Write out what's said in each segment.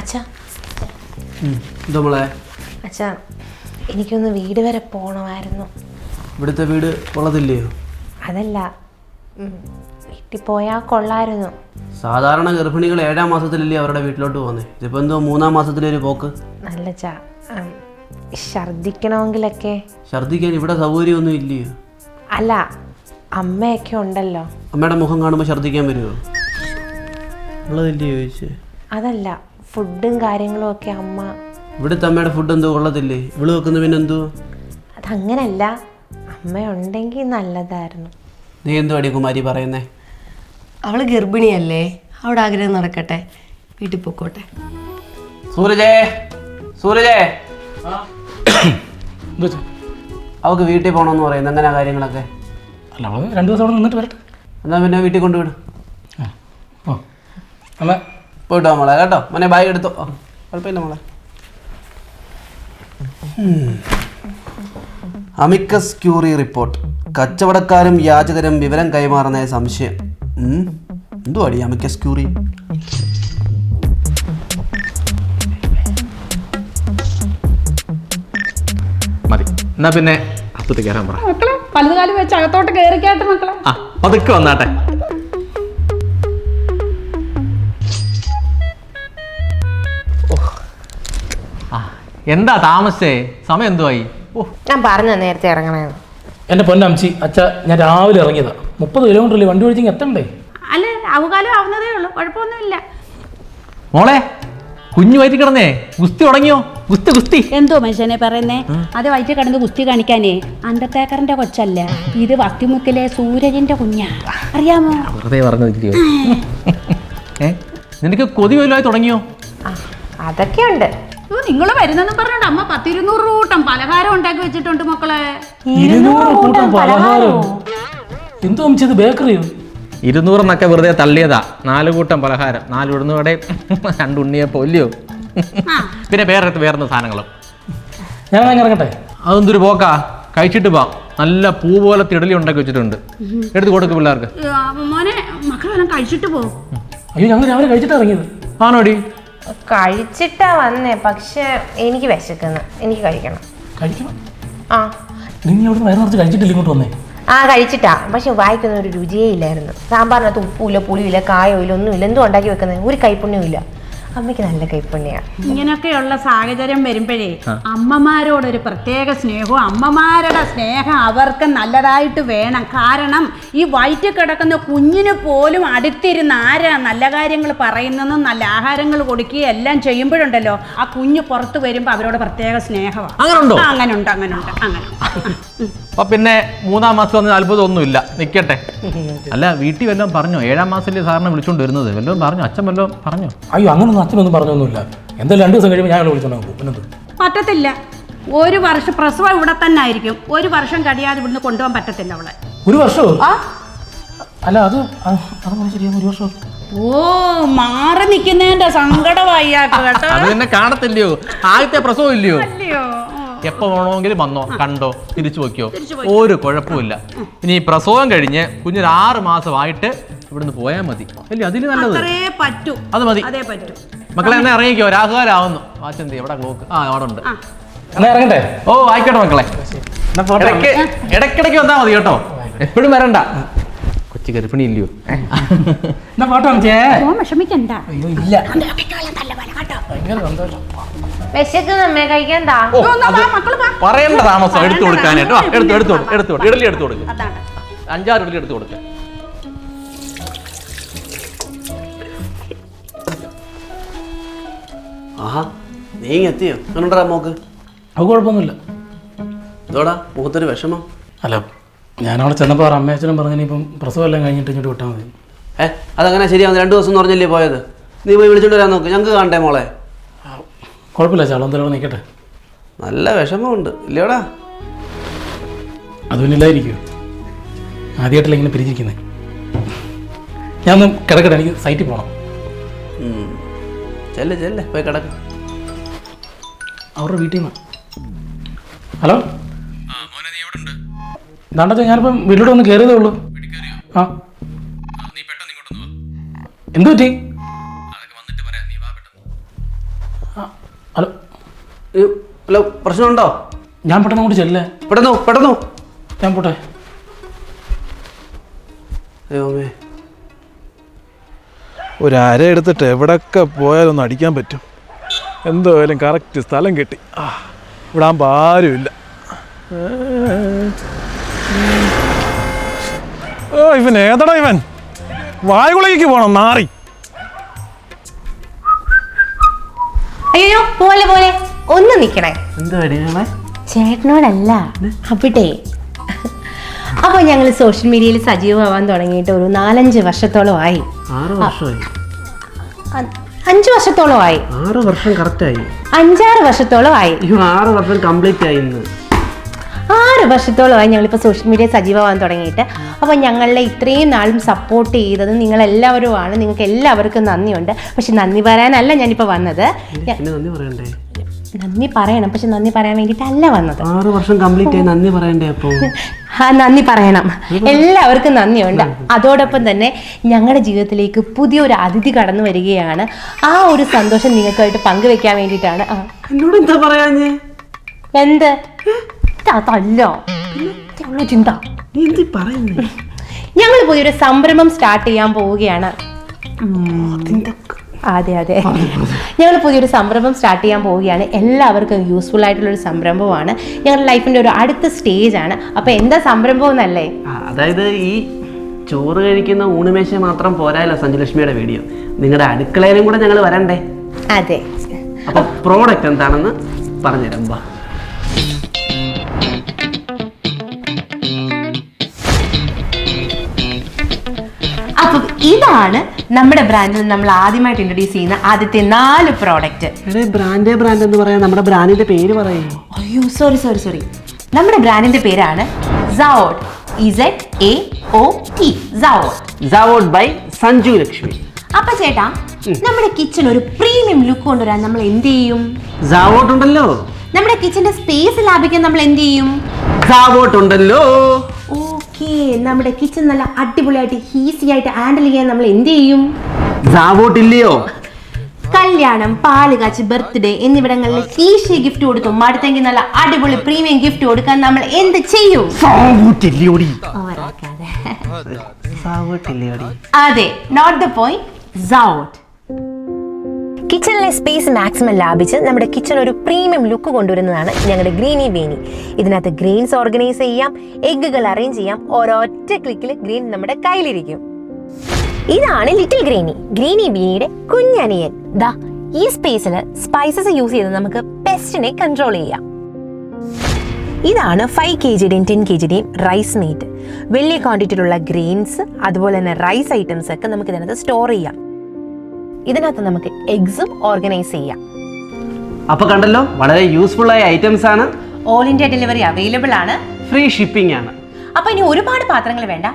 അച്ഛാ. അച്ഛാ എനിക്കൊന്ന് വീട് വരെ പോണമായിരുന്നു. ഇവിടുത്തെ വീട് കൊള്ളത്തില്ലയോ അതല്ല ഉം, വീട്ടിൽ പോയാൽ കൊള്ളായിരുന്നു. സാധാരണ ഗർഭിണികൾ ഏഴാം മാസത്തിലല്ലേ അവരുടെ വീട്ടിലോട്ട് പോകുന്നത് ഇതിപ്പോൾ എന്തോ മൂന്നാം മാസത്തിലൊരു പോക്ക്. നല്ല ചാ ഉം, ഛർദ്ദിക്കണമെങ്കിലൊക്കെ. ഛർദ്ദിക്കാൻ ഇവിടെ സൗകര്യമൊന്നും ഇല്ലയോ? അല്ല അമ്മയൊക്കെ ഉണ്ടല്ലോ. അമ്മയുടെ മുഖം കാണുമ്പോൾ ഛർദ്ദിക്കാൻ വരുമോ ചോദിച്ചേ? അതല്ല ഫുഡും കാര്യങ്ങളും ഒക്കെ അമ്മ. ഇവിടുത്തെ അമ്മയുടെ ഫുഡ് എന്തോ കൊള്ളത്തില്ലേ ഇവൾ വെക്കുന്ന പിന്നെ എന്തോ? അതങ്ങനല്ല അമ്മയുണ്ടെങ്കിൽ നല്ലതായിരുന്നു. നീ എന്തോ അടി കുമാരി പറയുന്നേ? അവൾ ഗർഭിണിയല്ലേ അവിടെ ആഗ്രഹം നടക്കട്ടെ വീട്ടിൽ പൊക്കോട്ടെ. സൂരജേ സൂരജേ? അവക്ക് വീട്ടിൽ പോകണമെന്ന് പറയുന്നു എങ്ങനെയാ കാര്യങ്ങളൊക്കെ? അവൾ രണ്ട് ദിവസം അവിടെ നിന്നിട്ട് വരട്ടെ. എന്നാ പിന്നെ വീട്ടിൽ കൊണ്ടുവിടും. ആ ഓ അമ്മ പോയിട്ടോ മോളെ കേട്ടോ? മോനെ ബാഗ് എടുത്തോ. ഓ, കുഴപ്പമില്ല മോളെ. Amicus curiae report. കച്ചവടക്കാരും യാചകരും വിവരം കൈമാറുന്ന സംശയം. ഉം. എന്തുവാടി അമിക്കസ് ക്യൂറി? മതി. എന്നാ പിന്നെ അപ്പത്തേക്ക് കയറാൻ പറ. മക്കളെ. വലതുകാലം വെച്ച് അകത്തോട്ട് കയറിക്കാട്ടെ മക്കളെ. ആ പതുക്കെ വന്നാട്ടെ. എന്താ താമസേ സമയം എന്തുവായി? ഓ ഞാൻ പറഞ്ഞ നേരത്തെ ഇറങ്ങണേ എന്റെ പൊന്നംച്ചി അച്ഛ ഞാൻ രാവിലെ ഇറങ്ങിയതാ. മുപ്പത് കിലോമീറ്റർ അല്ലേ വണ്ടി ഓടിച്ചെങ്കിൽ എത്തണ്ടേ? അല്ല അവകാലം ആവുന്നതേ ഉള്ളൂ. കുഴപ്പമൊന്നുമില്ല. മോളെ കുഞ്ഞു വയറ്റി കിടന്നേ. ഗുസ്തി തുടങ്ങിയോ? ഗുസ്തി ഗുസ്തി. എന്തോ മനുഷ്യനെ പറയുന്നേ? അത് വൈറ്റ് കിടന്ന് ഗുസ്തി കാണിക്കാനേ. അണ്ടർടേക്കറിന്റെ കൊച്ചല്ല. ഇത് വത്തിമുക്കിലെ സൂരജിന്റെ കുഞ്ഞാ. അറിയാമോ? വെറുതെ നിനക്ക് കൊതി വലുതായി തുടങ്ങിയോ? അതൊക്കെ ഉണ്ട് നിങ്ങൾ വരുന്നെന്നും പറഞ്ഞോണ്ട് അമ്മ പത്തിരുന്നൂറ് കൂട്ടം പലഹാരം ഉണ്ടാക്കി വെച്ചിട്ടുണ്ട് മക്കളെ. ഇരുന്നൂറ് കൂട്ടം പലഹാരം? എന്തോ അമ്മച്ചി ഇത് ബേക്കറിയോ? ഇരുന്നൂറെന്നൊക്കെ വെറുതെ തള്ളിയതാ. നാല് കൂട്ടം പലഹാരം. നാല് ഉഴുന്നുവടെ രണ്ട് ഉണ്ണിയപ്പം ഇല്ലയോ പിന്നെ വേറെ വേറെ സാധനങ്ങളും. ഞാൻ ഇറങ്ങട്ടെ? അതെന്തൊരു പോക്കാ? കഴിച്ചിട്ട് പോവാം നല്ല പൂ പോലെ തിടലി ഉണ്ടാക്കി വെച്ചിട്ടുണ്ട്. എടുത്തു കൊടുക്ക് പിള്ളേർക്ക്. മോനെ മക്കളെല്ലാം കഴിച്ചിട്ട് പോ. അയ്യോ ഞങ്ങൾ രാവിലെ കഴിച്ചിട്ട് ഇറങ്ങിയത്. ആണോടി? കഴിച്ചിട്ടാ വന്നേ പക്ഷെ എനിക്ക് വിശക്കുന്നു. എനിക്ക് കഴിക്കണം. കഴിക്കണം? ആ. നീ അവിടെ വയറ് നിറച്ച് കഴിച്ചിട്ടില്ല ഇങ്ങോട്ട് വന്നേ? ആ കഴിച്ചിട്ടാ. പക്ഷെ വായിക്കുന്ന ഒരു രുചിയേ ഇല്ലായിരുന്നു. സാമ്പാറിനകത്ത് ഉപ്പുമില്ല പുളിയില്ല കായോ ഇല്ല ഒന്നുമില്ല. എന്തും ഉണ്ടാക്കി വെക്കുന്നത് ഒരു കൈപ്പുണ്യവും ഇല്ല അമ്മയ്ക്ക് നല്ല കൈപ്പുണ്യാണ് ഇങ്ങനെയൊക്കെയുള്ള സാഹചര്യം വരുമ്പോഴേ അമ്മമാരോടൊരു പ്രത്യേക സ്നേഹവും അമ്മമാരുടെ സ്നേഹം അവർക്ക് നല്ലതായിട്ട് വേണം. കാരണം ഈ വയറ്റിൽ കിടക്കുന്ന കുഞ്ഞിന് പോലും അടുത്തിരുന്ന് ആരാ നല്ല കാര്യങ്ങൾ പറയുന്നതും നല്ല ആഹാരങ്ങൾ കൊടുക്കുകയും എല്ലാം ചെയ്യുമ്പോഴുണ്ടല്ലോ ആ കുഞ്ഞ് പുറത്ത് വരുമ്പോൾ അവരോട് പ്രത്യേക സ്നേഹമാണ് അങ്ങനെയുണ്ട് അങ്ങനെയുണ്ട് അങ്ങനെ അങ്ങനെ അപ്പൊ പിന്നെ മൂന്നാം മാസം വന്ന് അത്ഭുതമൊന്നും ഇല്ല നിൽക്കട്ടെ അല്ല വീട്ടിൽ വല്ലതും പറഞ്ഞു? ഏഴാം മാസത്തിലെ സാറിനെ വിളിച്ചോണ്ട് വരുന്നത്. വല്ലതും പറഞ്ഞു? അച്ഛൻ വല്ലതും പറഞ്ഞു? അയ്യോ അങ്ങനൊന്നും അച്ഛനൊന്നും പറഞ്ഞൊന്നുമില്ല. എന്തായാലും രണ്ട് ദിവസം കഴിയുമ്പോൾ ഞാൻ വിളിച്ചോണ്ട് പറ്റത്തില്ല. ഒരു വർഷം പ്രസവം ഇവിടെ തന്നെ ആയിരിക്കും. ഒരു വർഷം കഴിയാതെ ഇവിടുന്ന് കൊണ്ടുപോകാൻ പറ്റത്തില്ല അവളെ. ഒരു വർഷമോ? അല്ല അത് ഒരു വർഷം. ഓ മാറി നിൽക്കുന്നതിന്റെ സങ്കടമായി കേട്ടോ. അത് തന്നെ കാണത്തില്ലയോ? ആദ്യത്തെ പ്രസവം ഇല്ലയോ? അല്ലയോ എപ്പോ വേണമെങ്കിലും വന്നോ കണ്ടോ തിരിച്ചു നോക്കിയോ ഒരു കുഴപ്പമില്ല ഇനി പ്രസവം കഴിഞ്ഞ് കുഞ്ഞിന് ആറ് മാസമായിട്ട് ഇവിടുന്ന് പോയാൽ മതി. അല്ലേ അതിൽ നല്ലത്. അത് മതി. മക്കളെ എന്നെ ഇറങ്ങിക്കോ. രാഹുകാലാവുന്നു വാച്ചന്തി എവിടെ ക്ലോക്ക്. ആ അവിടെ ഉണ്ട്. എന്നാ ഇറങ്ങട്ടെ? ഓ ആയിക്കോട്ടെ മക്കളെ. ഇടയ്ക്ക് ഇടയ്ക്കിടയ്ക്ക് വന്നാൽ മതി കേട്ടോ. എപ്പോഴും വരണ്ട. കൊച്ചു ഗർഭിണി ഇല്ലയോ എന്നാ പോട്ടെ അമ്മച്ചേ. ഓ വിഷമിക്കണ്ട. അയ്യോ ഇല്ല. വിശക്കുന്നു അമ്മേ കഴിക്കാൻ താ ഓ, എന്നാ അത് വാ, മക്കൾ വാ. പറയേണ്ട താമസം എടുത്തു കൊടുക്കാനായിട്ട് വാ. എടുത്തു എടുത്തു എടുത്തു. ഇഡലി എടുത്തു കൊടുക്ക്. അതാണ്. അഞ്ചാറ് ഇഡലി എടുത്തു കൊടുക്ക്. ആഹാ നീ എത്തിയോ അങ്ങനെണ്ടാ മോക്ക്? അത് കുഴപ്പമൊന്നുമില്ല. ഇതോടാ മുഖത്തൊരു വിഷമം. അല്ല ഞാൻ അവിടെ ചെന്നപ്പോൾ അവർ അമ്മയച്ചനും പറഞ്ഞു ഇപ്പം പ്രസവം എല്ലാം കഴിഞ്ഞിട്ട് ഇങ്ങോട്ട് വിട്ടാൽ മതി. ഏ അതങ്ങനെ ശരിയാവുന്ന രണ്ട് ദിവസം എന്ന് പറഞ്ഞല്ലേ പോയത്? നീ പോയി വിളിച്ചോണ്ട് വരാൻ നോക്ക് ഞങ്ങൾക്ക് കാണട്ടെ മോളെ? കുഴപ്പമില്ല ചാളം എന്തായാലും നിൽക്കട്ടെ നല്ല വിഷമമുണ്ട് ഇല്ലയോടാ അത് പിന്നെ ഇല്ലായിരിക്കും ആദ്യമായിട്ടല്ല ഇങ്ങനെ പിരിച്ചിരിക്കുന്നത് ഞാൻ ഒന്ന് കിടക്കട്ടെ എനിക്ക് സൈറ്റിൽ പോകണം ഉം. ചെല്ല് ചെല്ല് പോയി കിടക്ക്. അവരുടെ വീട്ടിൽ നിന്ന്. ഹലോ? ദാണ്ടത്തെ ഞാനിപ്പം വീട്ടിലോട്ട് ഒന്ന് കയറിയതേ ഉള്ളൂ. ആ. എന്തു പറ്റി? ആ, ഹലോ. ഹലോ പ്രശ്നമുണ്ടോ? ഞാൻ പെട്ടെന്ന് കൂടി ചെല്ലേ പെട്ടെന്ന് പെട്ടെന്ന് ഞാൻ പോട്ടെ. ദൈവമേ. ഒരു അര എടുത്തിട്ട് എവിടൊക്കെ പോയാലൊന്ന് അടിക്കാൻ പറ്റും. എന്തായാലും കറക്റ്റ് സ്ഥലം കിട്ടി. ആ ഇവിടെ ആകുമ്പോൾ ആരുമില്ല. ഓ ഇവൻ ഏതടാ ഇവൻ? വായുകുളയ്ക്ക് പോണം? നാറി. അയ്യോ പോലെ പോലെ. ഒന്ന് നിക്കണേ. ചേട്ടനോടല്ല അവിടെ. അപ്പൊ ഞങ്ങൾ സോഷ്യൽ മീഡിയയിൽ സജീവമാവാൻ തുടങ്ങിയിട്ട് ഒരു നാലഞ്ച് വർഷത്തോളം ആയി. അഞ്ചു വർഷത്തോളം ആയി. വർഷത്തോളമായി ആറ് വർഷം കറക്റ്റായി അഞ്ചാറ് വർഷത്തോളമായി അയ്യോ ആറ് വർഷം കംപ്ലീറ്റ് ആയി ആറ് വർഷത്തോളമായി ഞങ്ങളിപ്പോൾ സോഷ്യൽ മീഡിയ സജീവമാകാൻ തുടങ്ങിയിട്ട്. അപ്പോൾ ഞങ്ങളെ ഇത്രയും നാളും സപ്പോർട്ട് ചെയ്തത് നിങ്ങളെല്ലാവരുമാണ്. നിങ്ങൾക്ക് എല്ലാവർക്കും നന്ദിയുണ്ട്. പക്ഷെ നന്ദി പറയാനല്ല ഞാനിപ്പോൾ വന്നത്. നന്ദി പറയണം. പക്ഷെ നന്ദി പറയാൻ വേണ്ടിയിട്ടല്ല വന്നത്. ആറ് വർഷം കംപ്ലീറ്റ് ആയി നന്ദി പറയണ്ടേ അപ്പോ? ആ നന്ദി പറയണം. എല്ലാവർക്കും നന്ദിയുണ്ട്. അതോടൊപ്പം തന്നെ ഞങ്ങളുടെ ജീവിതത്തിലേക്ക് പുതിയൊരു അതിഥി കടന്നു വരികയാണ്. ആ ഒരു സന്തോഷം നിങ്ങൾക്കായിട്ട് പങ്കുവെക്കാൻ വേണ്ടിയിട്ടാണ്. എന്നോട് എന്താ പറയാഞ്ഞേ? എന്ത്? അതല്ലോ ഇതാണോ ചിന്ത. നീ എന്തി പറയുന്നത് ഞങ്ങൾ പുതിയൊരു സംരംഭം സ്റ്റാർട്ട് ചെയ്യാൻ പോവുകയാണ്. അതെ അതെ. ഞങ്ങൾ പുതിയൊരു സംരംഭം സ്റ്റാർട്ട് ചെയ്യാൻ പോവുകയാണ്. എല്ലാവർക്കും യൂസ്ഫുൾ ആയിട്ടുള്ള ഒരു സംരംഭമാണ്. ഞങ്ങളുടെ ലൈഫിന്റെ ഒരു അടുത്ത സ്റ്റേജ് ആണ്. അപ്പൊ എന്താ സംരംഭം എന്നല്ലേ? അതായത് ഈ ചോറ് കഴിക്കുന്ന ഊണുമേശ മാത്രം പോരായല്ലോ സഞ്ജുലക്ഷ്മിയുടെ വീഡിയോ നിങ്ങളുടെ അടുക്കളയിലും കൂടെ ഞങ്ങൾ വരണ്ടേ? അതെ. അപ്പൊ പ്രോഡക്റ്റ് എന്താണെന്ന് പറഞ്ഞുതരാം. ഇതാണ് നമ്മുടെ ബ്രാൻഡിൽ നമ്മൾ ആദ്യമായിട്ട് ഇൻട്രൊഡ്യൂസ് ചെയ്യുന്ന ആദ്യത്തെ നാല് പ്രോഡക്റ്റ് ബ്രാൻഡ് ബ്രാൻഡേ എന്ന് പറയാൻ നമ്മുടെ ബ്രാൻഡിന്റെ പേര് പറയേ. അയ്യോ സോറി സോറി സോറി നമ്മുടെ ബ്രാൻഡിന്റെ പേരാണ് സവോഡ് ഇസെഡ് എ ഒ ടി സവോഡ് ജാവോഡ് ബൈ സഞ്ജു ലക്ഷ്മി അപ്പൊ ചേട്ടാ നമ്മുടെ കിച്ചൺ ഒരു പ്രീമിയം ലുക്ക് കൊണ്ടുവരാൻ നമ്മൾ എന്ത് ചെയ്യും? ഉണ്ടല്ലോ. നമ്മുടെ കിച്ചന്റെ സ്പേസ് ലാഭിക്കാൻ നമ്മൾ എന്ത് ചെയ്യും? ഓ ഉണ്ടല്ലോ. ഓക്കെ നമ്മുടെ കിച്ചൺ നല്ല അടിപൊളിയായിട്ട് ഈസി ആയിട്ട് ഹാൻഡിൽ ചെയ്യാൻ നമ്മൾ എന്ത് ചെയ്യും? ഇല്ലയോ കല്യാണം പാൽ കാച്ച് ബർത്ത്ഡേ എന്നിവിടങ്ങളിൽ ഈശി ഗിഫ്റ്റ് കൊടുക്കും അടുത്തെങ്കിൽ നല്ല അടിപൊളി പ്രീമിയം ഗിഫ്റ്റ് കൊടുക്കാൻ നമ്മൾ എന്ത് ചെയ്യും? അതെ നോട്ട് ദ പോയിന്റ് സൗട്ട് കിച്ചണിലെ സ്പേസ് മാക്സിമം ലാഭിച്ച് നമ്മുടെ കിച്ചൺ ഒരു പ്രീമിയം ലുക്ക് കൊണ്ടുവരുന്നതാണ് ഞങ്ങളുടെ ഗ്രീനി വേനി ഇതിനകത്ത് ഗ്രെയിൻസ് ഓർഗനൈസ് ചെയ്യാം എഗ്ഗുകൾ അറേഞ്ച് ചെയ്യാം ഒരൊറ്റ ക്ലിക്കിൽ ഗ്രീൻ നമ്മുടെ കയ്യിലിരിക്കും. ഇതാണ് ലിറ്റിൽ ഗ്രീനി ഗ്രീനി ബീനിയുടെ കുഞ്ഞനിയൻ. ദാ ഈ സ്പേസിൽ സ്പൈസസ് യൂസ് ചെയ്ത് നമുക്ക് പെസ്റ്റിനെ കൺട്രോൾ ചെയ്യാം. ഇതാണ് ഫൈവ് കെ ജിയുടെയും ടെൻ കെ ജിയുടെയും റൈസ് മീറ്റ് വലിയ ക്വാണ്ടിറ്റിയിലുള്ള ഗ്രെയിൻസ് അതുപോലെ തന്നെ റൈസ് ഐറ്റംസ് ഒക്കെ നമുക്ക് ഇതിനകത്ത് സ്റ്റോർ ചെയ്യാം. ഇതിനകത്ത് നമുക്ക് എഗ്സും ഓർഗനൈസ് ചെയ്യാം. അപ്പൊ കണ്ടല്ലോ വളരെ യൂസ്ഫുൾ ആയ ഐറ്റംസ് ആണ്. ഓൾ ഇന്ത്യ ഡെലിവറി അവൈലബിൾ ആണ്. ഫ്രീ ഷിപ്പിംഗ് ആണ്. അപ്പൊ ഇനി ഒരുപാട് പാത്രങ്ങൾ വേണ്ട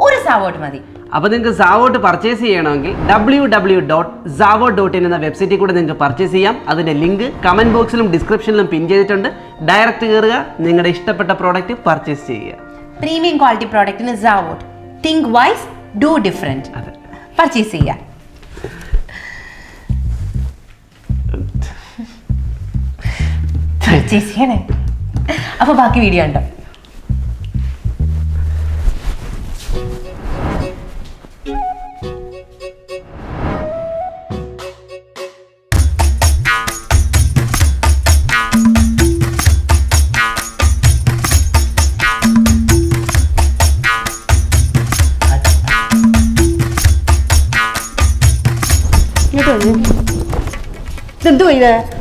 ഒരു സാവോട്ട് മതി. അപ്പോൾ നിങ്ങൾക്ക് സാവോട്ട് പർച്ചേസ് ചെയ്യണമെങ്കിൽ ഡബ്ല്യൂ ഡബ്ല്യൂ ഡോട്ട് സാവോ ഡോട്ട് ഇൻ എന്ന വെബ്സൈറ്റിൽ കൂടെ നിങ്ങൾക്ക് പർച്ചേസ് ചെയ്യാം. അതിന്റെ ലിങ്ക് കമന്റ് ബോക്സിലും ഡിസ്ക്രിപ്ഷനിലും പിൻ ചെയ്തിട്ടുണ്ട്. ഡയറക്റ്റ് കയറുക നിങ്ങളുടെ ഇഷ്ടപ്പെട്ട പ്രോഡക്റ്റ് പർച്ചേസ് ചെയ്യുക. പ്രീമിയം ക്വാളിറ്റി പ്രോഡക്റ്റിന് സാവോട്ട് തിങ്ക് വൈസ് ഡു ഡിഫറെന്റ് അതെ. പർച്ചേസ് ചെയ്യാം. പർച്ചേസ് ചെയ്യണേ അപ്പൊ ബാക്കി വീഡിയോ ഉണ്ടോ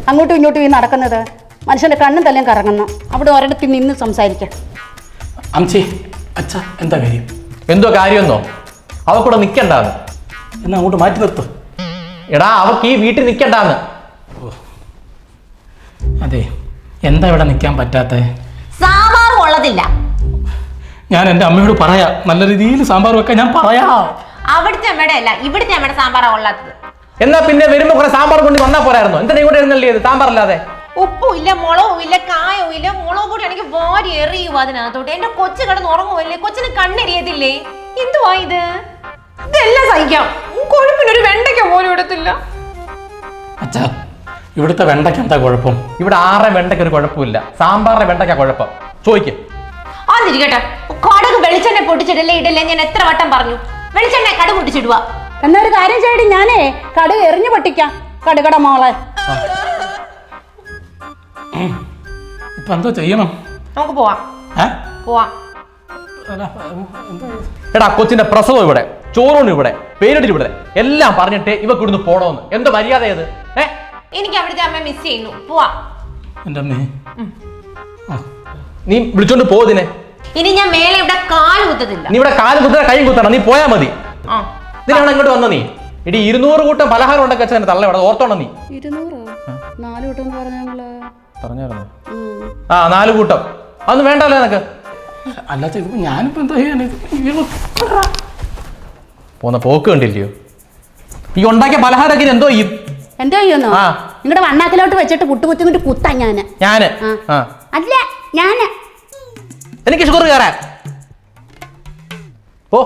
അങ്ങോട്ടും ഇങ്ങോട്ടും ഈ നടക്കുന്നത്? മനുഷ്യന്റെ കണ്ണും തലയും കറങ്ങുന്നു അവിടെ ഒരിടത്ത് നിന്ന് സംസാരിക്കാം. അംചി അച്ഛ എന്താ കാര്യം? എന്തോ കാര്യമെന്നോ? അവക്കൂടെ നിൽക്കണ്ടാന്ന് എന്നാ അങ്ങോട്ട് മാറ്റി നിർത്ത്. എടാ അവക്ക് ഈ വീട്ടിൽ നിൽക്കണ്ടാന്ന് അതെ എന്താ ഇവിടെ നിൽക്കാൻ പറ്റാത്തേ? സാമ്പാർ കൊള്ളത്തില്ല ഞാൻ എന്റെ അമ്മയോട് പറയാ. നല്ല രീതിയിൽ സാമ്പാർ വെക്കാൻ ഞാൻ പറയാ. അവിടുത്തെ അമ്മയുടെ അല്ല ഇവിടുത്തെ അമ്മയുടെ സാമ്പാറാ കൊള്ളാത്തത് എന്നാ പിന്നെ വരുമ്പോ കുറെ സാമ്പാർ കൊണ്ട് വന്നാ പോരായിരുന്നു? എന്താ ഇങ്ങോട്ട് എഴുന്നള്ളിയത്? സാമ്പാർ അല്ലാതെ ഉപ്പും ഇല്ല മുളകും ഇല്ല കായവും ഇല്ല മുളകും കൂടി ആണെങ്കിൽ വാരി എറിയുക അതിനകത്തോട്ട്? എന്റെ കൊച്ചു കിടന്ന് ഉറങ്ങുമല്ലേ കൊച്ചിന് കണ്ണെരിയത്തില്ലേ? എന്തുവാ ഇത്? ഇതെല്ലാം സഹിക്കാം. കൊഴുപ്പിനൊരു വെണ്ടയ്ക്ക പോലും ഇടത്തില്ല. അച്ഛാ ഇവിടുത്തെ വെണ്ടയ്ക്ക് എന്താ കുഴപ്പം? ഇവിടെ ആറെ വെണ്ടയ്ക്ക് ഒരു കുഴപ്പമില്ല. സാമ്പാറിന്റെ വെണ്ടയ്ക്ക കുഴപ്പം. ചോദിക്കും. ആന്നിരിക്കട്ടെ. കടക് വെളിച്ചെണ്ണ പൊട്ടിച്ചിടല്ലേ ഇടല്ലേ? ഞാൻ എത്ര വട്ടം പറഞ്ഞു. വെളിച്ചെണ്ണ കട പൊട്ടിച്ചിടുക എന്നൊരു കാര്യം ചെയ്യടി ഞാനേ കടുക് എറിഞ്ഞു പൊട്ടിക്കാം. കടുകട മോളെ. ഇപ്പൊ എന്തോ ചെയ്യണം. നമുക്ക് പോവാം. ഏ? പോവാം. അല്ല, എന്താ എടാ കൊച്ചിന്റെ പ്രസവം ഇവിടെ ചോറൂണ് ഇവിടെ പേരിട്ട് ഇവിടെ. എല്ലാം പറഞ്ഞിട്ട് ഇവക്ക് ഇവിടുന്ന് പോണോന്ന്. എന്ത് മര്യാദ ഏത് ഏ? എനിക്ക് അവിടുത്തെ അമ്മ മിസ് ചെയ്യുന്നു. പോവാം. എന്റെ അമ്മേ. ആ. നീ വിളിച്ചോണ്ട് പോതിനെ ഇനി ഞാൻ മേലെ ഇവിടെ കാൽ കുത്തത്തില്ല. നീ ഇവിടെ കാൽ കുത്തണ കൈ കുത്തണം. നീ പോയാ മതി. ആ. ഇതിനാണ് ഇങ്ങോട്ട് വന്ന നീ. ഇടി ഇരുന്നൂറ് കൂട്ടം പലഹാരം ഉണ്ടാക്കി വെച്ചാൽ തള്ള ഇവിടെ ഓർത്തോണം നീ? ഇരുന്നൂറ്? നാല് കൂട്ടം പറഞ്ഞ ഞങ്ങൾ പറഞ്ഞായിരുന്നു ആ നാല് കൂട്ടം. അതൊന്നും വേണ്ടല്ലോ നിനക്ക്. അല്ലാത്ത ഇതിപ്പോ ഞാനിപ്പോ എന്താ ചെയ്യാൻ? പോന്ന പോക്ക് കണ്ടില്ലയോ? ഈ ഉണ്ടാക്കിയ പലഹാരമൊക്കെ എന്തോ ചെയ്യും? എന്തോ ചെയ്യുന്നു. നിങ്ങളുടെ വണ്ണാക്കിലോട്ട് വെച്ചിട്ട് കുത്തു കുത്തിന്നിട്ട് കുത്താ ഞാൻ? ഞാൻ അല്ല ഞാൻ. എനിക്ക് ഷുഗർ കയറാൻ. ഓ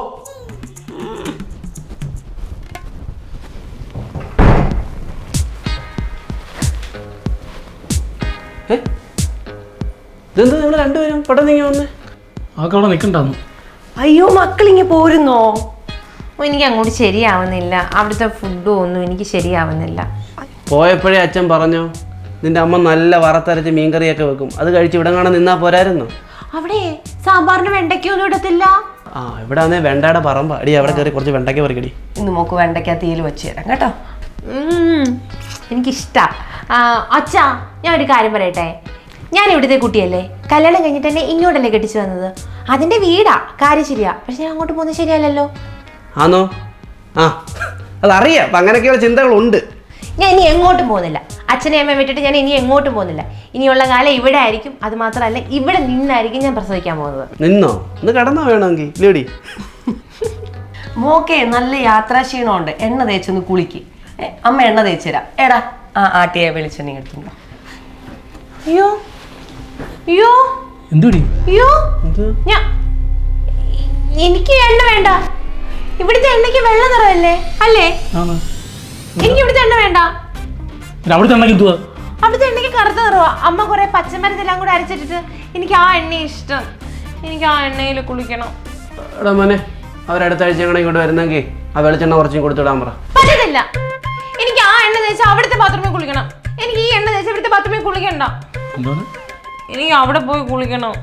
ഇതെന്താ നിങ്ങൾ രണ്ടുപേരും പെട്ടെന്ന് ഇങ്ങനെ വന്നേ? ആൾക്ക് അവിടെ നിൽക്കണ്ടാന്നു. അയ്യോ മക്കളിങ്ങ പോരുന്നോ? ഓ, എനിക്ക് അങ്ങോട്ട് ശരിയാവുന്നില്ല. അവിടുത്തെ ഫുഡും ഒന്നും എനിക്ക് ശരിയാവുന്നില്ല. പോയപ്പോഴേ അച്ഛൻ പറഞ്ഞോ നിന്റെ അമ്മ നല്ല വറത്തരച്ച് മീൻകറിയൊക്കെ വെക്കും. അത് കഴിച്ച് ഇവിടെ കാണാൻ നിന്നാ പോരായിരുന്നു. അവിടെ സാമ്പാറിന് വെണ്ടയ്ക്കൊന്നും ഇടത്തില്ല? ആ ഇവിടെ ആണേ വെണ്ടയുടെ പറമ്പ. അടി അവിടെ കയറി കുറച്ച് വെണ്ടയ്ക്ക പറിക്കടി ഇന്ന് മോക്ക് വെണ്ടയ്ക്ക തീയിൽ വെച്ച് തരാം കേട്ടോ. ഉം, എനിക്കിഷ്ടാ. അച്ഛാ ഞാൻ ഒരു കാര്യം പറയട്ടെ? ഞാൻ ഇവിടുത്തെ കുട്ടിയല്ലേ? കല്യാണം കഴിഞ്ഞിട്ട് എന്നെ ഇങ്ങോട്ടല്ലേ കെട്ടിച്ചു വന്നത്? അതിന്റെ വീടാ കാര്യം ശരിയാ പക്ഷെ ഞാൻ അങ്ങോട്ട് പോകുന്നത് ശരിയല്ലല്ലോ. ആണോ ആ അതറിയാം. അങ്ങനെയൊക്കെയുള്ള ചിന്തകളുണ്ട്. ഞാൻ ഇനി എങ്ങോട്ടും പോകുന്നില്ല. അച്ഛനെ അമ്മ വിട്ടിട്ട് ഞാൻ ഇനി എങ്ങോട്ടും പോകുന്നില്ല. ഇനിയുള്ള കാലം ഇവിടെ ആയിരിക്കും. അത് മാത്രമല്ല ഇവിടെ നിന്നായിരിക്കും ഞാൻ പ്രസവിക്കാൻ പോകുന്നത്. നിന്നോ? ഒന്ന് കടന്നോ വേണമെങ്കിൽ. ലേഡി മോക്കെ നല്ല യാത്രാക്ഷീണമുണ്ട്. എണ്ണ തേച്ചൊന്ന് കുളിക്ക്. അമ്മ എണ്ണ തേച്ചു തരാം. എടാ ആ ആട്ടിയെ വെളിച്ചെണ്ണ എടുത്തുണ്ടോ അയ്യോ അയ്യോ. എന്തുടി? അയ്യോ. ഞാൻ എനിക്ക് എണ്ണ വേണ്ട. ഇവിടുത്തെ എണ്ണയ്ക്ക് വെള്ള നിറമല്ലേ? അല്ലേ? എനിക്ക് ഇവിടുത്തെ എണ്ണ വേണ്ട. അവിടുത്തെ എണ്ണ എന്തുവാ? അവിടുത്തെ എണ്ണയ്ക്ക് കറുത്ത നിറവാ. അമ്മ കുറെ പച്ചമരത്തെല്ലാം കൂടെ അരച്ചിട്ടിട്ട് എനിക്ക് ആ എണ്ണ ഇഷ്ടം. എനിക്ക് ആ എണ്ണയിൽ കുളിക്കണം. എടാ മോനെ അവരടുത്ത ആഴ്ച ഇങ്ങോട്ട് വരുന്നെങ്കിൽ ആ വെളിച്ചെണ്ണ കുറച്ചും കൊടുത്തുവിടാൻ പറ. പറ്റത്തില്ല. എനിക്ക് ആ എണ്ണ തേച്ച് അവിടുത്തെ ബാത്റൂമിൽ കുളിക്കണം. എനിക്ക് ഈ എണ്ണ തേച്ച് ഇവിടുത്തെ ബാത്റൂമിൽ കുളിക്കണ്ട. എന്താണ് എനിക്ക് അവിടെ പോയി കുളിക്കണം.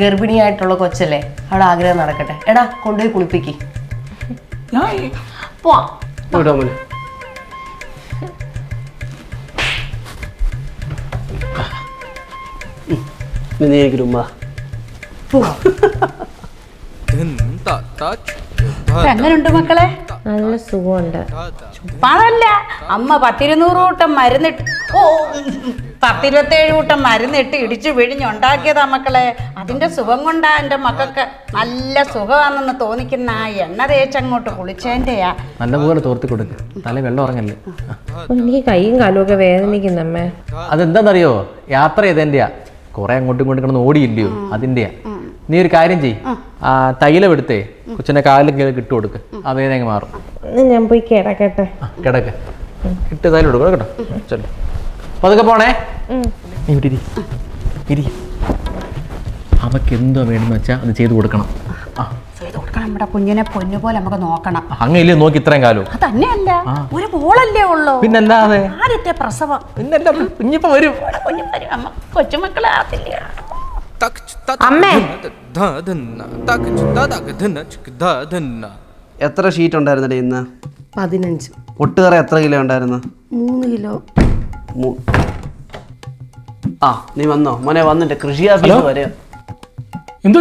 ഗർഭിണിയായിട്ടുള്ള കൊച്ചല്ലേ? അവിടെ ആഗ്രഹം നടക്കട്ടെ. എടാ കൊണ്ടുപോയി കുളിപ്പിക്ക്. പോവാ മോനെ. ഇനി നീ എനിക്കൊരു ഉമ്മ. എങ്ങനുണ്ട് മക്കളെ? നല്ല സുഖമുണ്ട്. അതല്ല അമ്മ പത്തിരുന്നൂറ് കൂട്ടം മരുന്നിട്ട് ഓ പത്തിരുപത്തേഴ് കൂട്ടം മരുന്നിട്ട് ഇടിച്ചു പിഴിഞ്ഞുണ്ടാക്കിയതാ മക്കളെ. അതിന്റെ സുഖം കൊണ്ടാ എന്റെ മക്കൾക്ക് നല്ല സുഖമാണെന്ന് തോന്നിക്കുന്ന ആ എണ്ണ തേച്ചങ്ങോട്ട് കുളിച്ചതിന്റെയാ നല്ലപോലെ തോർത്തി കൊടുക്ക്. തല വെള്ളം ഉറങ്ങല്ലേ? എനിക്ക് കൈയും കാലും ഒക്കെ വേദനിക്കുന്നമ്മേ അതെന്താണെന്നറിയോ യാത്ര ചെയ്തതിന്റെയാ കുറെ അങ്ങോട്ടും ഇങ്ങോട്ടും കിടന്ന് ഓടിയില്ലയോ? അതിന്റെയാ നീ ഒരു കാര്യം ചെയ് ആ. തൈലം എടുത്തേ കൊച്ചിന്റെ കാലിൽ കീഴിൽ ഇട്ട് കൊടുക്ക് അങ്ങ് മാറും. ഞാൻ പോയി കിടക്കട്ടെ. കിടക്ക്. ഇട്ട് തൈലം എടുക്കണം കേട്ടോ ചെല്ലു പതുക്കെ പോണേ? നീ ഇവിടെ ഇരി. ഇരി. അവക്ക് എന്തോ വേണമെന്ന് വെച്ചാൽ അത് ചെയ്തു കൊടുക്കണം. ആ. ചെയ്ത് കൊടുക്കണം നമ്മുടെ കുഞ്ഞിനെ പൊന്നുപോലെ നമുക്ക് നോക്കണം. നോക്കി ഇത്രയും ഒരു മോളല്ലേ ഉള്ളൂ. പിന്നല്ലാതെ ആദ്യത്തെ പ്രസവം. പിന്നല്ല കുഞ്ഞിപ്പോ വരും. കുഞ്ഞു വരും. അമ്മ കൊച്ചുമക്കളെ എത്ര ഷീറ്റ് ഉണ്ടായിരുന്നു ഇന്ന്? പതിനഞ്ച്. ഒട്ടുകറ എത്ര കിലോ ഉണ്ടായിരുന്നു? മൂന്ന് കിലോ. ആ നീ വന്നോ. മോനെ വന്നിട്ട് കൃഷി ഓഫീസ്? വരെ. എന്തോ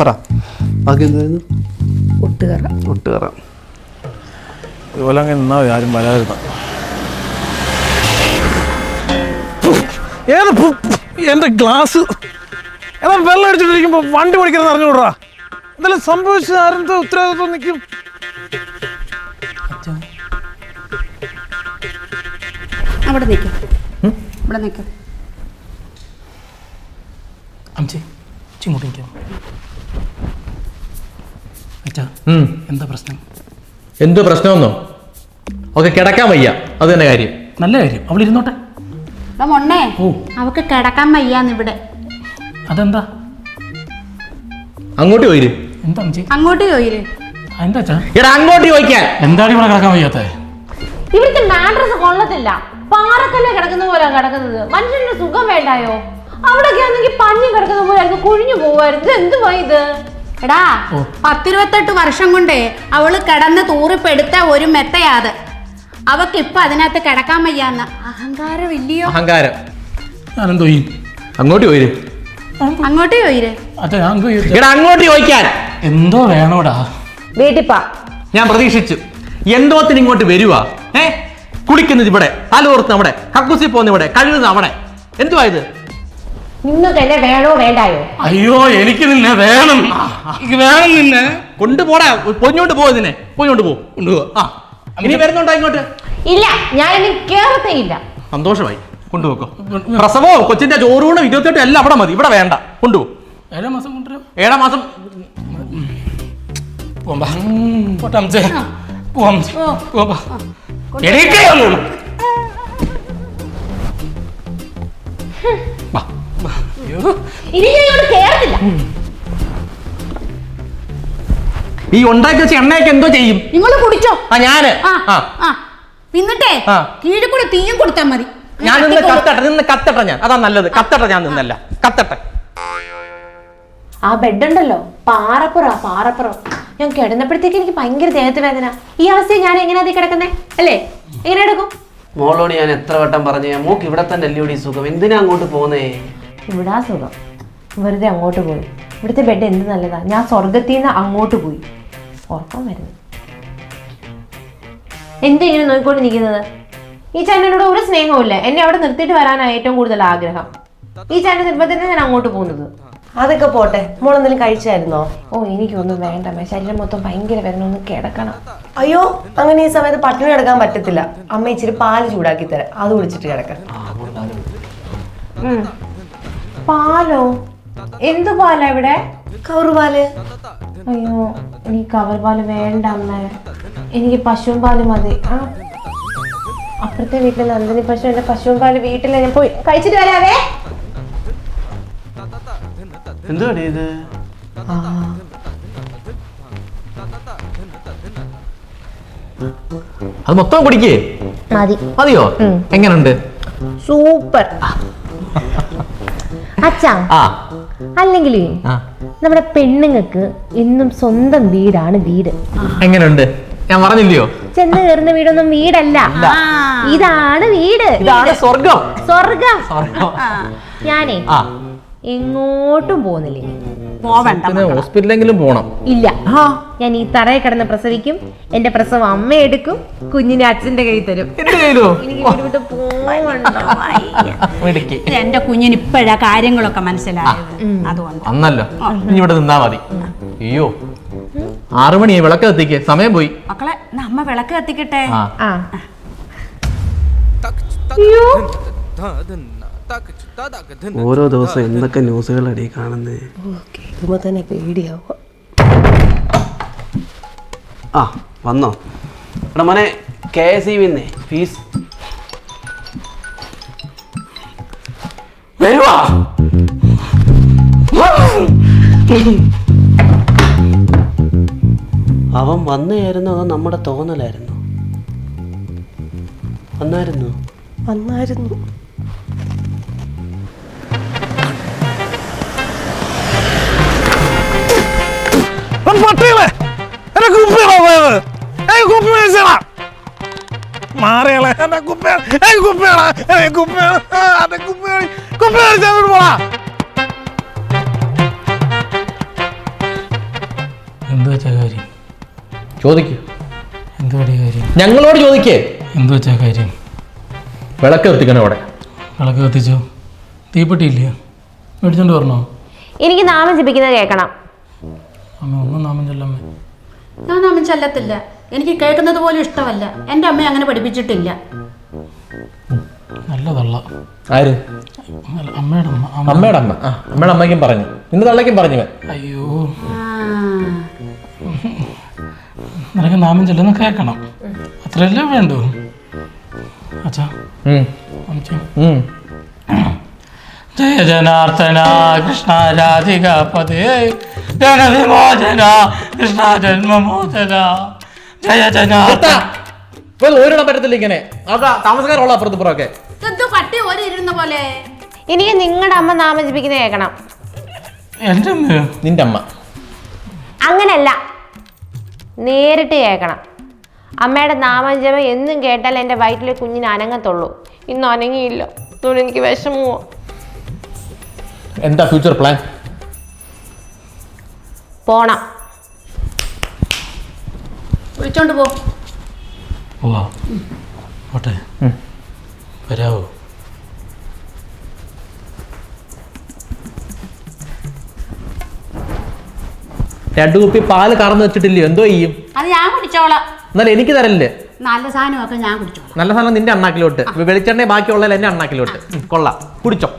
പറ. ബാക്കി എന്തായിരുന്നു? ഒട്ടുകറ. ഒട്ടുകറ. ഇതുപോലെ അങ്ങനെ നിന്നാ മതി, ആരും വരാതിരുന്ന. ഏത് എന്റെ ഗ്ലാസ്. എന്നാ വെള്ളം അടിച്ചിട്ടിരിക്കുമ്പോ വണ്ടി ഓടിക്കരുത് അറിഞ്ഞുകൂടാ. എന്തായാലും സംഭവിച്ച ആരെന്താ ഉത്തരവാദിത്വം നിൽക്കും അവിടെ നിൽക്കും ഇവിടെ നിൽക്കും അമ്മച്ചി ഇങ്ങോട്ട് നിൽക്കാം അച്ഛാ എന്താ പ്രശ്നം? എന്തോ പ്രശ്നമൊന്നോ? ഓക്കെ കിടക്കാൻ വയ്യ. അത് തന്നെ കാര്യം. നല്ല കാര്യം. അവൾ ഇരുന്നോട്ടെ. മൊണ്ണേ. അവക്ക് കിടക്കാൻ വയ്യാന്ന് ഇവിടെ. അതെന്താ? അങ്ങോട്ട് പോയിര്. എന്താ അങ്ങോട്ട് പോയിര്. എന്താ എടാ അങ്ങോട്ട് ചോദിക്കാൻ. എന്താണ് ഇവിടെ കിടക്കാൻ വയ്യാത്ത? ഇവിടുത്തെ മാട്രസ് കൊള്ളത്തില്ല. പാറക്കല്ലേ കിടക്കുന്ന പോലെ കിടക്കുന്നത്. മനുഷ്യന്റെ സുഖം വേണ്ടായോ? അവിടെ ആണെങ്കിൽ പഞ്ഞി കിടക്കുന്ന പോലെ ആയിരുന്നു കുഴിഞ്ഞു പോവായിരുന്നു. ഇത് എന്തുവാ ഇത്? എടാ പത്തിരുപത്തെട്ട് വർഷം കൊണ്ടേ അവൾ കിടന്ന് തൂറിപ്പെടുത്ത ഒരു മെത്തയാത്. അവക്ക് ഇപ്പൊ അതിനകത്ത് കിടക്കാൻ വയ്യാന്ന്. അഹങ്കാരം ഇല്ലയോ അഹങ്കാരം. ഞാനെന്തോ അങ്ങോട്ട് പോയി അങ്ങോട്ട് പോയിരേ? അങ്ങോട്ട് ചോദിക്കാൻ. എന്തോ വേണോടാ. വീട്ടിപ്പാ ഞാൻ പ്രതീക്ഷിച്ചു. എന്തോത്തിന് ഇങ്ങോട്ട് വരുവാ? ഏ? കുളിക്കുന്നത് ഇവിടെ തലോർത്ത് അവിടെ കക്കൂസി പോകുന്ന ഇവിടെ കഴുകുന്ന അവിടെ. എന്തുവാ ഇത്? നിങ്ങൾക്ക് എന്നെ വേണോ വേണ്ടായോ? അയ്യോ എനിക്ക് നിന്നെ വേണം. എനിക്ക് വേണം നിന്നെ. കൊണ്ടുപോടാ. പൊഞ്ഞോണ്ട് പോ ഇതിനെ. പൊഞ്ഞോണ്ട് പോ. കൊണ്ടുപോ ആ. ഇനി വരുന്നുണ്ടോ ഇങ്ങോട്ട്? ഇല്ല ഞാൻ ഇനി കേറത്തേ ഇല്ല സന്തോഷമായി. കൊണ്ടുപോക്കോ. പ്രസവോ? കൊച്ചിന്റെ ചോറൂണും ഇരുപത്തെട്ടും എല്ലാം അവിടെ മതി. ഇവിടെ വേണ്ട. കൊണ്ടുപോകും ഏഴാം മാസം കൊണ്ടുവരാം. ഏഴാം മാസം ഇനി ഞാൻ കേറത്തില്ല. ഈ ഉണ്ടാക്കി വെച്ച എണ്ണയൊക്കെ എന്തോ ചെയ്യും? നിങ്ങൾ കുടിച്ചോ. ആ ഞാൻ. ആ ആ. പിന്നിട്ടേ ആ. കീഴിൽ കൂടെ തീയും കൊടുത്താൽ മതി. ഞാൻ നിന്ന്. കത്തട്ടെ നിന്ന് കത്തട്ടെ ഞാൻ. അതാ നല്ലത്. കത്തട്ടെ ഞാൻ നിന്നല്ല. കത്തട്ടെ. ആ ബെഡ് ഉണ്ടല്ലോ. പാറപ്പുറ പാറപ്പുറ. ഞാൻ കിടന്നപ്പോഴത്തേക്ക് എനിക്ക് ഭയങ്കര ദേഹത്ത് വേദന. ഈ അവസ്ഥയിൽ ഞാൻ എങ്ങനെ അതി കിടക്കുന്നേ? അല്ലേ? എങ്ങനെ എടുക്കും? മോളോട് ഞാൻ എത്ര വട്ടം പറഞ്ഞു മൂക്ക് ഇവിടെ തന്നെ അല്ലയോടി സുഖം? എന്തിനാ അങ്ങോട്ട് പോന്നേ? ഇവിടാ സുഖം. വെറുതെ അങ്ങോട്ട് പോയി. ഇവിടുത്തെ ബെഡ് എന്ത് നല്ലതാ? ഞാൻ സ്വർഗത്തിൽ നിന്ന് അങ്ങോട്ട് പോയി. ഉറക്കം വരുന്നു. എന്താ ഇങ്ങനെ നോക്കിക്കൊണ്ട് നിൽക്കുന്നത് ഈ ചാനലിനോട് ഒരു സ്നേഹമില്ല എന്നെ അവിടെ നിർത്തിയിട്ട് വരാനാണ് ഏറ്റവും കൂടുതൽ ആഗ്രഹം. ഈ ചാനൽ ചിലപ്പോൾ തന്നെ ഞാൻ അങ്ങോട്ട് പോകുന്നത്. അതൊക്കെ പോട്ടെ. മോളെന്തെങ്കിലും കഴിച്ചായിരുന്നോ? ഓ എനിക്കൊന്നും വേണ്ട. ശരീരം മൊത്തം ഭയങ്കര വേദന. ഒന്ന് കിടക്കണം. അയ്യോ അങ്ങനെ ഈ സമയത്ത് പട്ടിണി കിടക്കാൻ പറ്റത്തില്ല. അമ്മ ഇച്ചിരി പാൽ ചൂടാക്കി തരാം. അത് കുടിച്ചിട്ട് കിടക്കാം. പാലോ? എന്ത് പാലാ ഇവിടെ? കവറ് അയ്യോ എനിക്ക് കവർ പാൽ വേണ്ട അമ്മേ. എനിക്ക് പശുവും പാൽ മതി. ആ അപ്പുറത്തെ വീട്ടിലെ നന്ദിനി പശു എന്റെ പശുവും പാൽ വീട്ടിൽ ഞാൻ പോയി. കഴിച്ചിട്ട് വരാവേ. എന്തുവാടി ഇത്? അത് മൊത്തം കുടിക്കേ? മതി. മതിയോ? എങ്ങനുണ്ട്? സൂപ്പർ. അച്ഛാ ആ. അല്ലെങ്കിൽ ആ. നമ്മുടെ പെണ്ണുങ്ങൾക്ക് ഇന്നും സ്വന്തം വീടാണ് വീട്. എങ്ങനെയുണ്ട് ഞാൻ പറഞ്ഞില്ലയോ? ചെന്ന് കയറുന്ന വീടൊന്നും വീടല്ല. ഇതാണ് വീട്. ഇതാണ് സ്വർഗം. സ്വർഗം. സ്വർഗം. ഞാനേ ആ. എങ്ങോട്ടും പോകുന്നില്ല? ഇനി. പോവണ്ട പിന്നെ ഹോസ്പിറ്റലെങ്കിലും പോണം. ഇല്ല. ഞാൻ ഈ തറയെ കിടന്ന് പ്രസവിക്കും. എന്റെ പ്രസവം അമ്മ എടുക്കും. കുഞ്ഞിനെ അച്ഛന്റെ കൈ തരും. എന്റെ കുഞ്ഞിന് ഇപ്പോഴാ കാര്യങ്ങളൊക്കെ മനസ്സിലായത്. അതുകൊണ്ട്. അന്നല്ലോ ഇനി ഇവിടെ നിന്നാ മതി. അയ്യോ. ആറു മണിയായി വിളക്ക് കത്തിക്ക്. സമയം പോയി. മക്കളെ നമ്മ വിളക്ക് കത്തിക്കട്ടെ? ഓരോ ദിവസം എന്തൊക്കെ ന്യൂസുകളടി കാണുന്നേ? കേൾക്കുമ്പോ തന്നെ പേടിയാവുക. ആ വന്നോ. എടാ മോനെ കെ എസ് ഇ വിന്നേ ഫീസ് വരുവാ. അവൻ വന്നായിരുന്നു അതോ നമ്മുടെ തോന്നലായിരുന്നു? വന്നായിരുന്നു? വന്നായിരുന്നു. മാറിയാളെ. എന്റെ കുപ്പിയാണ് കുപ്പിയാണോ കുപ്പിയാണ് ആ, എന്നെ കുപ്പി മേടി- കുപ്പി മേടിച്ചാ പോടാ. എന്ത് വെച്ചാ കാര്യം? ചോദിക്കൂ. എന്ത് വലിയ കാര്യം? ഞങ്ങളോട് ചോദിക്കേ. എന്ത് വെച്ചാ കാര്യം? വിളക്ക് കത്തിക്കണം അവിടെ വിളക്ക് കത്തിച്ചോ? തീപ്പെട്ടിയില്ലേ? മേടിച്ചോണ്ട് പറഞ്ഞോ എനിക്ക് നാമം ജപിക്കുന്നത് കേൾക്കണം. അമ്മ ഒന്നും നാമം ചൊല്ലമ്മേ. ഞാൻ നാമം ചെല്ലത്തില്ല. എനിക്ക് കേൾക്കുന്നത് പോലും ഇഷ്ടമല്ല. എന്റെ അമ്മ അങ്ങനെ പഠിപ്പിച്ചിട്ടില്ല. നല്ലതല്ല ആര്? അല്ല, അമ്മയുടെ അമ്മ അമ്മ. അമ്മയുടെ അമ്മ. ആ അമ്മയുടെ അമ്മയ്ക്കും പറഞ്ഞു. നിന്റെ തള്ളയ്ക്കും പറഞ്ഞു ഇവൻ. അയ്യോ നിനക്ക് നാമം ചെല്ലുന്ന കേൾക്കണം. അത്രയല്ലേ വേണ്ടു? അച്ഛാ. ഉം. അമ്മച്ചി. ഉം. ജയ ജനാർദ്ദന കൃഷ്ണ രാധിക പതേ ജനവിമോചന കൃഷ്ണ ജന്മമോചന. പറ്റത്തില്ല ഇങ്ങനെ. അവിടെ താമസക്കാരുള്ള അപ്പുറത്ത് ഇപ്പുറമൊക്കെ എന്തോ പട്ടി പോലെ ഇരുന്ന പോലെ. എനിക്ക് നിങ്ങളുടെ അമ്മ നാമം കേക്കണം കേൾക്കണം. എന്റെ അമ്മയോ? നിന്റെ അമ്മ. അങ്ങനല്ല. നേരിട്ട് കേൾക്കണം. അമ്മയുടെ നാമജപം എന്നും കേട്ടാൽ എന്റെ വയറ്റിലെ കുഞ്ഞിന് അനങ്ങത്തുള്ളൂ. ഇന്ന് അനങ്ങിയില്ല. അതുകൊണ്ട് എനിക്ക് വിഷമമോ എന്താ ഫ്യൂച്ചർ പ്ലാൻ പോണം. വിളിച്ചോണ്ട് പോ. പോവാ. പോട്ടെ. വരാവോ? രണ്ടു കുപ്പി പാൽ കറന്ന് വെച്ചിട്ടില്ലയോ? എന്തോ ചെയ്യും? അത് ഞാൻ കുടിച്ചോളാം. എന്നാലും എനിക്ക് തരല്ലേ നല്ല സാധനം ഒക്കെ ഞാൻ കുടിച്ചോളാം. നല്ല സാധനം നിന്റെ അണ്ണാക്കിലോട്ട്. വെളിച്ചെണ്ണ ബാക്കിയുള്ളതിൽ എന്റെ അണ്ണാക്കിലോട്ട്. കൊള്ളാം. കുടിച്ചോ.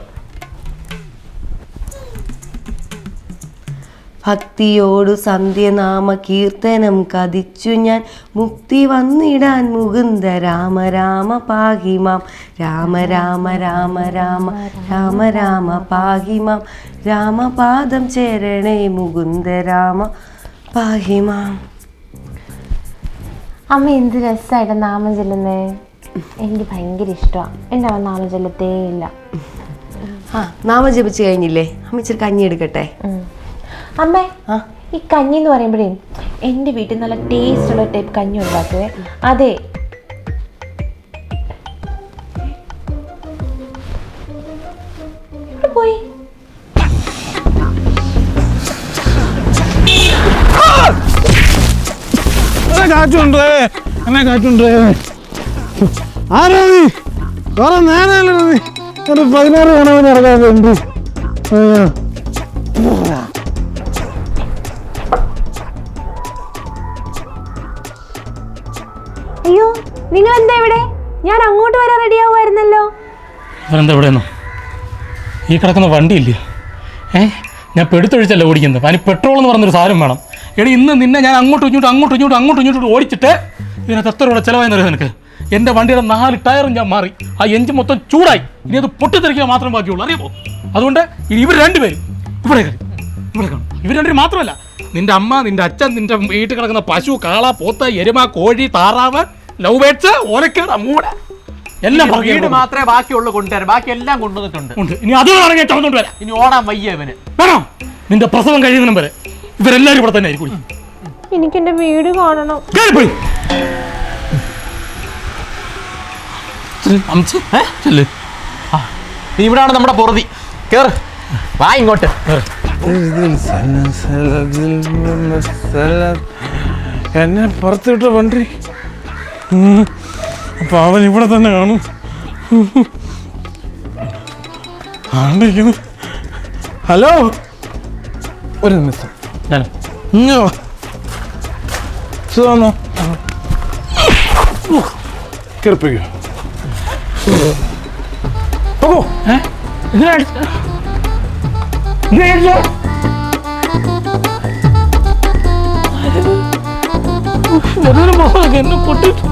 ഭക്തിയോടു സന്ധ്യനാമ കീർത്തനം കതിച്ചു ഞാൻ. മുക്തി വന്നിടാൻ മുകുന്ദ രാമ രാമ പാഹിമാം രാമ രാമ രാമ രാമ രാമ രാമ പാഹിമാം രാമപാദം ചേരണേ മുകുന്ദ രാമ പാഹിമാം അമ്മ എന്ത് രസമായിട്ട് നാമം ചെല്ലുന്നേ. എനിക്ക് ഭയങ്കര ഇഷ്ടമാണ് എന്റെ അവൻ നാമം ചെല്ലത്തേ ഇല്ല. ആ നാമം ജപിച്ചു കഴിഞ്ഞില്ലേ? അമ്മ ഇച്ചിരി കഞ്ഞി എടുക്കട്ടെ. അമ്മേ ഈ കഞ്ഞി എന്ന് പറയുമ്പോഴേ എന്റെ വീട്ടിൽ നല്ല ടേസ്റ്റ് ഉള്ള ടൈപ്പ് കഞ്ഞി ഉണ്ടാക്കുവേ അതെ. പോയി? കാറ്റുണ്ട് എന്നെ കാറ്റുണ്ട് ആരാ നീ? കുറെ നേരമല്ലോ നീ. ഒരു പതിനാറ് കണവൻ ഇറങ്ങാറുണ്ട് അയ്യോ ഇവരെന്താ എവിടെയെന്നോ ഈ കിടക്കുന്ന വണ്ടിയില്ല? ഏ? ഞാൻ പെടുത്തൊഴിച്ചല്ല ഓടിക്കുന്നത്. അതിന് പെട്രോൾ എന്ന് പറഞ്ഞൊരു സാധനം വേണം. എടി ഇന്ന് നിന്നെ ഞാൻ അങ്ങോട്ടും ഇങ്ങോട്ടും അങ്ങോട്ടും ഇങ്ങോട്ടും അങ്ങോട്ടും ഇങ്ങോട്ടും ഓടിച്ചിട്ട് ഇതിനകത്ത് എത്ര രൂപ ചിലവായി അറിയാം നിനക്ക്? എന്റെ വണ്ടിയുടെ നാല് ടയറും ഞാൻ മാറി. ആ എഞ്ചിൻ മൊത്തം ചൂടായി. ഇനി അത് പൊട്ടിത്തെറിക്കുക മാത്രം ബാക്കിയുള്ളൂ. അറിയാമോ? അതുകൊണ്ട് ഇനി ഇവർ രണ്ടുപേരും ഇവിടെ കയറി. ഇവിടെ കാണും. ഇവർ രണ്ടുപേരും മാത്രമല്ല. നിന്റെ അമ്മ നിന്റെ അച്ഛൻ നിന്റെ വീട്ടിൽ കിടക്കുന്ന പശു കാള പോത്ത് എരുമ കോഴി താറാവ് ലവ് ബേഡ്സ് ഓലക്കേട് മൂട എല്ലാം വീട് മാത്രമേ ബാക്കിയുള്ളൂ കൊണ്ടുവരാൻ. ബാക്കി എല്ലാം കൊണ്ടുവന്നിട്ടുണ്ട്. ഉണ്ട്. ഇനി അത് വേണമെങ്കിൽ ചുമന്നുകൊണ്ട് വരാം. ഇനി ഓടാൻ വയ്യ ഇവന്. വേണോ? നിന്റെ പ്രസവം കഴിയുന്ന വരെ ഇവരെല്ലാരും ഇവിടെ തന്നെ ആയിരിക്കും. എനിക്ക് എന്റെ വീട് കാണണം. പോയി. ഇവിടാണ് നമ്മുടെ പൊറുതി. കേറ്. വാ ഇങ്ങോട്ട്. എന്നെ പുറത്തിട്ട് വണ്ടി ഉം. അപ്പൊ അവൻ ഇവിടെ തന്നെ കാണും ആണ്ടിരിക്കുന്നു ഹലോ ഒരു നിമിഷം ഞാൻ ഇങ്ങോ സുഖമാണോ കിറപ്പിക്കോ പോകോ എന്നെ പൊട്ടിട്ടു